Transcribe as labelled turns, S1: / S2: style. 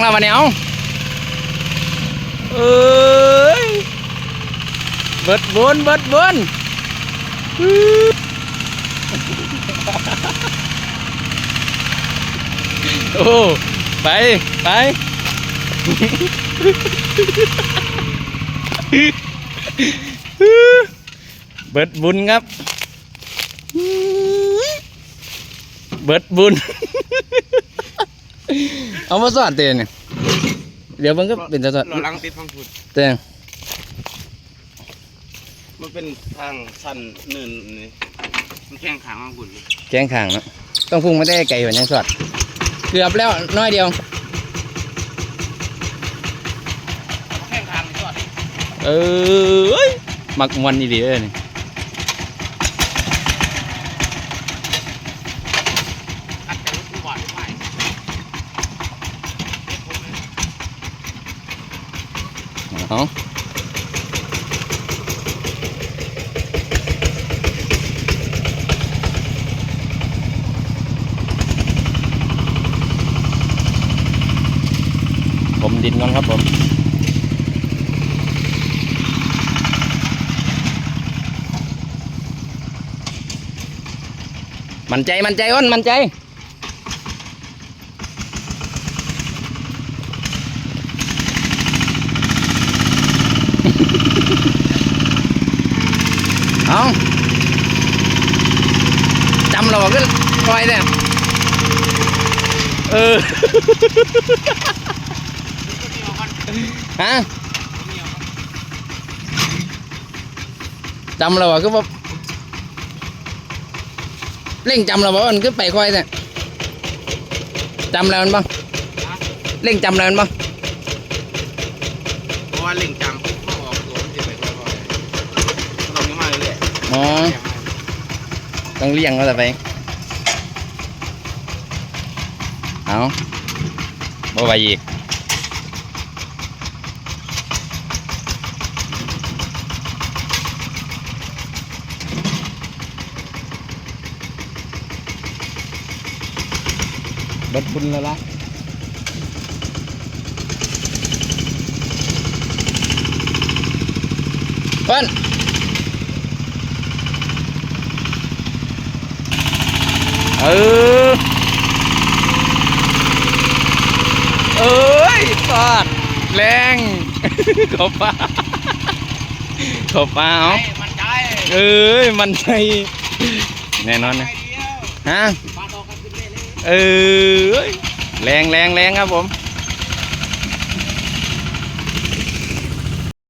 S1: แล้ววันนี้เอาเอ้ยเบิดบนเบิดบนอื้อโอ้ไปไปเบิดบุญครับ เบิดบุญ เอามาสอนเตือนเนี่ยเดี๋ยวมันก็เป็นจะสอน
S2: เราลังติดฟังพูด
S1: เตือน
S2: มันเป็นทางสั้นเนินนี่มันแข้งขางฟังพูดเลย
S1: แกงข่างเนาะต้องพุ่งไม่ได้ไก่เหมือนยังสอดเกือบแล้วน้อยเดียว
S2: แข้งขางนี่ก็
S1: เออมักมวนอีดีเอ้ยนี่
S2: อัดแต่รถกูบอดไม่ไหว
S1: เอาผมดินก่อนครับผมมันใจมันใจอ้นมันใจ เอาจำเราก็คอยเนี่ยเออฮะจำเราก็แบบเร่งจำเราบ่มันก็ไปคอยเนี่ยจำเรามันบ้างเร่งจำเรามันบ้าง
S2: เพราะว่าเล่งจำ อยอ๋
S1: อ ต้องเลี่ยงก็จะไป เอาบ่ไปอีกบิดบุญแล้วล่ะเปิ้น เออ เอ้ยฟาดแรงเขาปลาเขาปลาเอา
S2: มันใจ
S1: เอ้ย มันใจแน่นอนนะ
S2: เดียว
S1: ฮะ
S2: ปาดออกกันขึ้นเรื่อย
S1: เออแรงแรงแรงครับผม